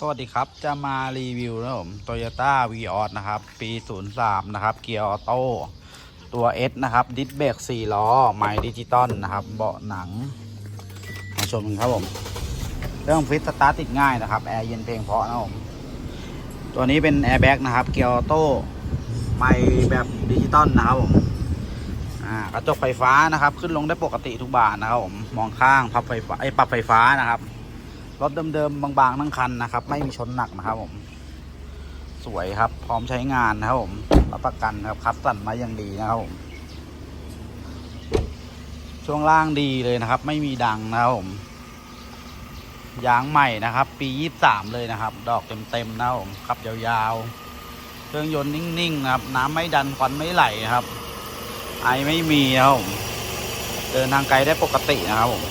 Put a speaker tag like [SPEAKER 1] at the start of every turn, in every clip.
[SPEAKER 1] สวัสดีครับจะมารีวิวนะผม Toyota v ีออนะครับ ปี 03 นะครับ เกียร์ออโต้ตัว S นะครับ ดิสเบรก4ล้อ ไมล์ดิจิตอลนะครับ เบาะหนัง มาชมกันครับผม เรื่องฟิตสตาร์ติดง่ายนะครับ แอร์เย็นเพลงเพาะนะผม ตัวนี้เป็นแอร์แบ็กนะครับ เกียร์ออโต้ไมล์แบบดิจิตอลนะครับผมกระจกไฟฟ้านะครับ ขึ้นลงได้ปกติทุกบานนะครับผม มองข้างพับไฟฟ้าไอ้ปรับไฟฟ้านะครับ รถเดิมๆบางๆทั้งคันนะครับ ไม่มีชนหนักนะครับ ผม สวยครับ พร้อมใช้งานนะครับผมรับประกันครับคัดสั่นมาอย่างดีนะครับผมช่วงล่างดีเลยนะครับ ไม่มีดังนะครับผมยางใหม่นะครับ ปียี่สามเลยนะครับ ดอกเต็มๆนะครับผมขับยาวๆ เครื่องยนต์นิ่งๆนะครับ น้ำไม่ดันควันไม่ไหลนะครับ ไอไม่มีนะครับผมเดินทางไกลได้ปกตินะครับผม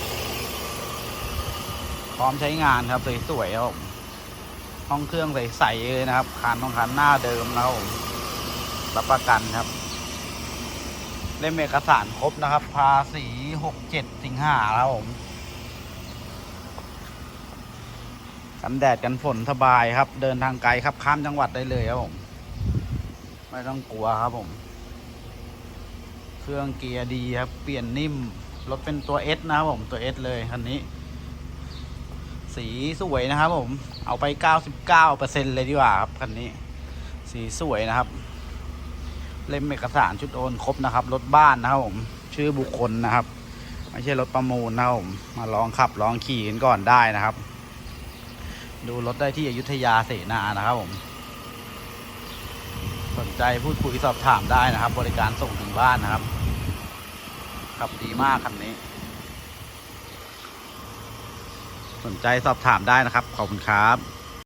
[SPEAKER 1] พร้อมใช้งานครับสวยๆครับห้องเครื่องใสๆเลยนะครับคานต้องคานหน้าเดิมนะครับผมรับประกันครับเล่มเอกสารครบนะครับ ภาษีหกเจ็ดสิงหาครับผมกันแดดกันฝนสบายครับ เดินทางไกลครับข้ามจังหวัดได้เลยครับผม ไม่ต้องกลัวครับผม เครื่องเกียร์ดีครับ เปลี่ยนนิ่มรถเป็นตัวเอสนะครับผมตัวเอสเลยคันนี้ สีสวยนะครับผม เอาไป 99%เลยดีกว่าครับคันนี้ สีสวยนะครับ เล่มเอกสารชุดโอนครบนะครับ รถบ้านนะครับผม ชื่อบุคคลนะครับ ไม่ใช่รถประมูลนะครับผม มาลองขับลองขี่กันก่อนได้นะครับ ดูรถได้ที่อยุธยาเสนานะครับผมสนใจพูดคุยสอบถามได้นะครับ บริการส่งถึงบ้านนะครับขับดีมากคันนี้ สนใจสอบถามได้นะครับ ขอบคุณครับ